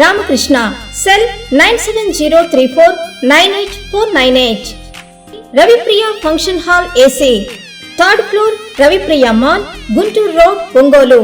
Ramakrishna. Cell nine seven zero three four nine eight four nine eight. Ravipriya function hall AC. Third floor Ravipriya mall Guntur road Ongole.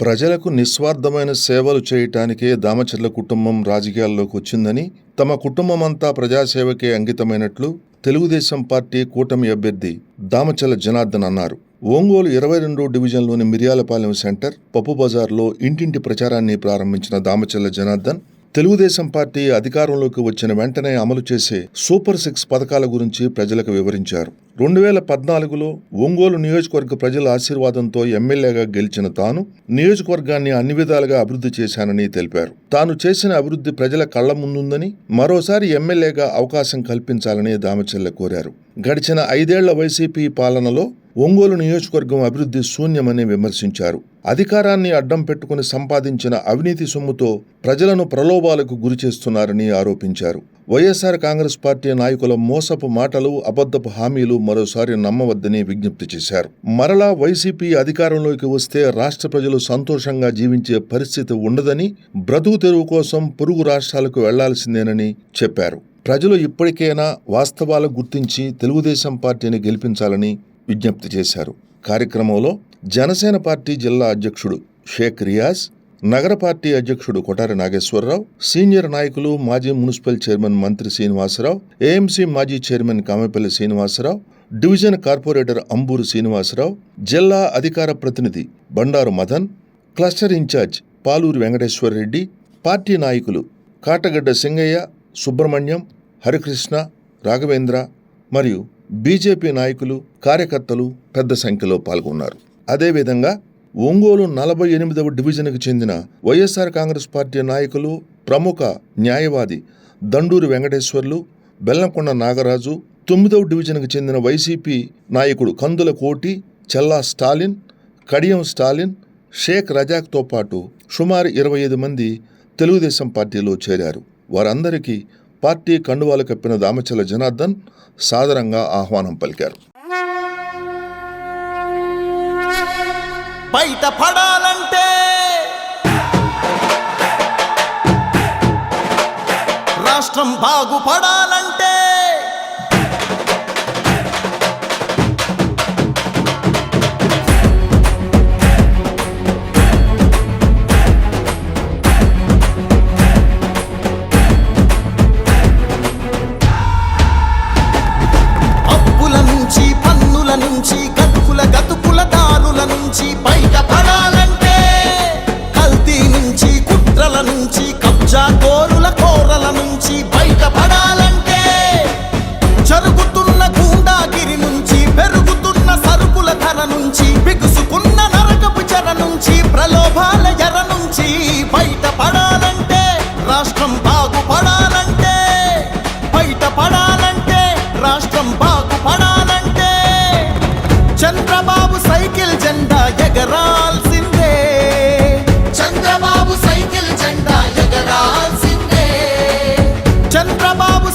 ప్రజలకు నిస్వార్థమైన సేవలు చేయటానికే దామచర్ల కుటుంబం రాజకీయాల్లోకి వచ్చిందని తమ కుటుంబమంతా ప్రజాసేవకే అంకితమైనట్లు తెలుగుదేశం పార్టీ కూటమి అభ్యర్థి దామచర్ల జనార్దన్ అన్నారు. ఒంగోలు ఇరవై రెండు డివిజన్లోని మిర్యాలపాలెం సెంటర్ పప్పు బజార్లో ఇంటింటి ప్రచారాన్ని ప్రారంభించిన దామచల్ల జనార్దన్ తెలుగుదేశం పార్టీ అధికారంలోకి వచ్చిన వెంటనే అమలు చేసే సూపర్ సిక్స్ పథకాల గురించి ప్రజలకు వివరించారు. రెండు వేల పద్నాలుగులో ఒంగోలు నియోజకవర్గ ప్రజల ఆశీర్వాదంతో ఎమ్మెల్యేగా గెలిచిన తాను నియోజకవర్గాన్ని అన్ని విధాలుగా అభివృద్ధి చేశానని తెలిపారు. తాను చేసిన అభివృద్ధి ప్రజల కళ్ళ ముందుందని మరోసారి ఎమ్మెల్యేగా అవకాశం కల్పించాలని దామచెల్ల కోరారు. గడిచిన ఐదేళ్ళ వైసీపీ పాలనలో ఒంగోలు నియోజకవర్గం అభివృద్ధి శూన్యమని విమర్శించారు. అధికారాన్ని అడ్డం పెట్టుకుని సంపాదించిన అవినీతి సొమ్ముతో ప్రజలను ప్రలోభాలకు గురి చేస్తున్నారని ఆరోపించారు. వైఎస్ఆర్ కాంగ్రెస్ పార్టీ నాయకుల మోసపు మాటలు అబద్ధపు హామీలు మరోసారి నమ్మవద్దని విజ్ఞప్తి చేశారు. మరలా వైసీపీ అధికారంలోకి వస్తే రాష్ట్ర ప్రజలు సంతోషంగా జీవించే పరిస్థితి ఉండదని బ్రతుకు తెరువు కోసం పొరుగు రాష్ట్రాలకు వెళ్ళాల్సిందేనని చెప్పారు. ప్రజలు ఇప్పటికైనా వాస్తవాలు గుర్తించి తెలుగుదేశం పార్టీని గెలిపించాలని విజ్ఞప్తి చేశారు. కార్యక్రమంలో జనసేన పార్టీ జిల్లా అధ్యక్షుడు షేక్ రియాజ్ నగర పార్టీ అధ్యక్షుడు కొటారి నాగేశ్వరరావు సీనియర్ నాయకులు మాజీ municipal chairman Mantri Srinivasarao AMC మాజీ chairman Kamepalli Srinivasarao division corporator Amburu Srinivasarao జిల్లా అధికార ప్రతినిధి Bandaru Madan cluster incharge Paluru Venkateswara Reddy party నాయకులు కాటగడ్డ సింగయ్య సుబ్రహ్మణ్యం హరికృష్ణ రాఘవేంద్ర మరియు బీజేపీ నాయకులు కార్యకర్తలు పెద్ద సంఖ్యలో పాల్గొన్నారు. అదేవిధంగా ఒంగోలు నలభై ఎనిమిదవ డివిజన్కు చెందిన వైఎస్ఆర్ కాంగ్రెస్ పార్టీ నాయకులు ప్రముఖ న్యాయవాది దండూరి వెంకటేశ్వర్లు బెల్లంకొండ నాగరాజు తొమ్మిదవ డివిజన్కు చెందిన వైసీపీ నాయకుడు కందుల కోటి చెల్లా స్టాలిన్ కడియం స్టాలిన్ షేక్ రజాక్తో పాటు సుమారు ఇరవై ఐదు మంది తెలుగుదేశం పార్టీలో చేరారు. వారందరికీ పార్టీ కండువాలు కప్పిన దామచల జనార్దన్ సాదరంగా ఆహ్వానం పలికారు. బయట రాష్ట్రం బాగుపడాలంటే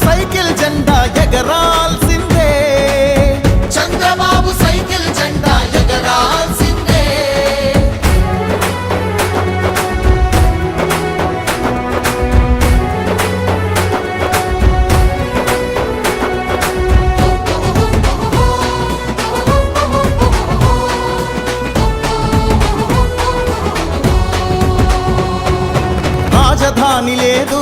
సైకిల్ జెండా ఎగరాల్సిందే. చంద్రబాబు సైకిల్ జెండా ఎగరాల్సిందే. రాజధాని లేదు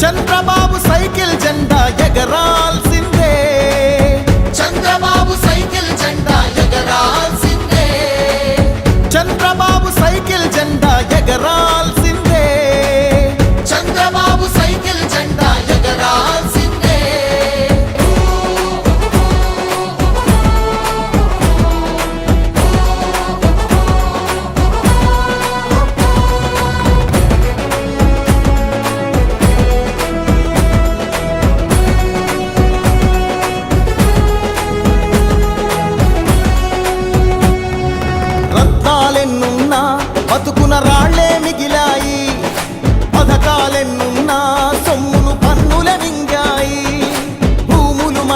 చంద్రబాబు సైకిల్ జెండా ఎగరాల్సిందే. చంద్రబాబు సైకిల్ జెండా ఎగరాల్సిందే. చంద్రబాబు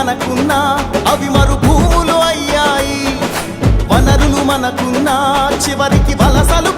మనకున్నా అవి మరుభూములు అయ్యాయి. వనరులు మనకున్నా చివరికి వలసలు